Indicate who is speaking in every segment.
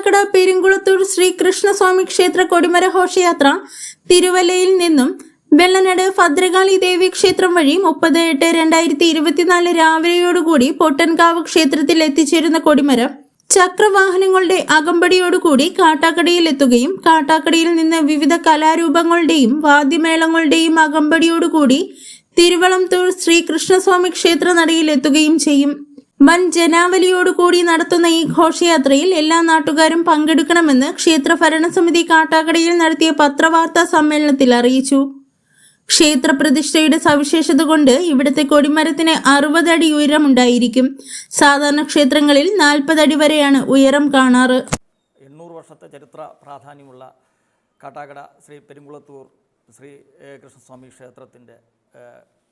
Speaker 1: കാട്ടാക്കട പെരുങ്കുളത്തൂർ ശ്രീ കൃഷ്ണസ്വാമി ക്ഷേത്ര കൊടിമര ഘോഷയാത്ര തിരുവല്ലയിൽ നിന്നും വെള്ളനട് ഭദ്രകാളി ദേവി ക്ഷേത്രം വഴി മുപ്പത് എട്ട് രണ്ടായിരത്തി ഇരുപത്തിനാല് രാവിലെയോടുകൂടി പൊട്ടൻകാവ് ക്ഷേത്രത്തിൽ എത്തിച്ചേരുന്ന കൊടിമരം ചക്രവാഹനങ്ങളുടെ അകമ്പടിയോടുകൂടി കാട്ടാക്കടയിൽ എത്തുകയും കാട്ടാക്കടയിൽ നിന്ന് വിവിധ കലാരൂപങ്ങളുടെയും വാദ്യമേളങ്ങളുടെയും അകമ്പടിയോടുകൂടി തിരുവളംതൂർ ശ്രീകൃഷ്ണസ്വാമി ക്ഷേത്ര നടയിൽ എത്തുകയും ചെയ്യും. വൻ ജനാവലിയോടുകൂടി നടത്തുന്ന ഈ ഘോഷയാത്രയിൽ എല്ലാ നാട്ടുകാരും പങ്കെടുക്കണമെന്ന് ക്ഷേത്ര ഭരണസമിതി കാട്ടാക്കടയിൽ നടത്തിയ പത്രവാർത്താ സമ്മേളനത്തിൽ അറിയിച്ചു. ക്ഷേത്ര പ്രതിഷ്ഠയുടെ സവിശേഷത കൊണ്ട് ഇവിടുത്തെ കൊടിമരത്തിന് അറുപതടി ഉയരമുണ്ടായിരിക്കും സാധാരണ ക്ഷേത്രങ്ങളിൽ നാൽപ്പതടി വരെയാണ് ഉയരം കാണാറ്.
Speaker 2: എണ്ണൂറ് വർഷത്തെ ചരിത്ര പ്രാധാന്യമുള്ള കാട്ടാക്കട ശ്രീ പെരുങ്കുളത്തൂർ ശ്രീ കൃഷ്ണസ്വാമി ക്ഷേത്രത്തിന്റെ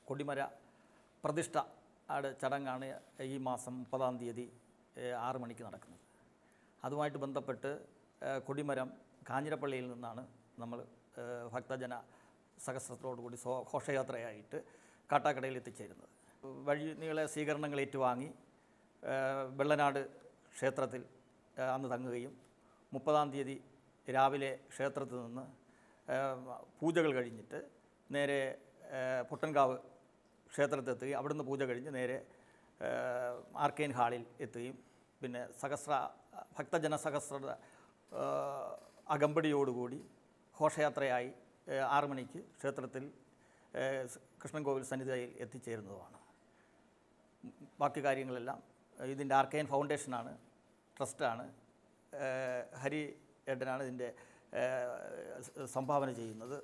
Speaker 2: കൊടിമര പ്രതിഷ്ഠ ആട് ചടങ്ങാണ് ഈ മാസം മുപ്പതാം തീയതി ആറു മണിക്ക് നടക്കുന്നത്. അതുമായിട്ട് ബന്ധപ്പെട്ട് കൊടിമരം കാഞ്ഞിരപ്പള്ളിയിൽ നിന്നാണ് നമ്മൾ ഭക്തജന സഹസ്രത്തോടുകൂടി സ്വ ഘോഷയാത്രയായിട്ട് കാട്ടാക്കടയിൽ എത്തിച്ചേരുന്നത്. വഴി നീളെ സ്വീകരണങ്ങൾ ഏറ്റുവാങ്ങി വെള്ളനാട് ക്ഷേത്രത്തിൽ അന്ന് തങ്ങുകയും മുപ്പതാം തീയതി രാവിലെ ക്ഷേത്രത്തിൽ നിന്ന് പൂജകൾ കഴിഞ്ഞിട്ട് നേരെ പൊട്ടൻകാവ് ക്ഷേത്രത്തിലെത്തുകയും അവിടുന്ന് പൂജ കഴിഞ്ഞ് നേരെ ആർക്കെയിൻ ആർക്കേൻ ഹാളിൽ എത്തുകയും. പിന്നെ സഹസ്ര ഭക്തജന സഹസ്ര അകമ്പടിയോടുകൂടി ഘോഷയാത്രയായി ആറുമണിക്ക് മണിക്ക് ക്ഷേത്രത്തിൽ കൃഷ്ണൻകോവിൽ കൃഷ്ണൻ കോവിൽ സന്നിധിയിൽ എത്തിച്ചേരുന്നതുമാണ്. ബാക്കി കാര്യങ്ങളെല്ലാം ഇതിന്റെ ആർക്കൈൻ ഫൗണ്ടേഷനാണ് ട്രസ്റ്റാണ് ഹരി ഏട്ടനാണ് ഇതിന്റെ സംഭാവന ചെയ്യുന്നത്.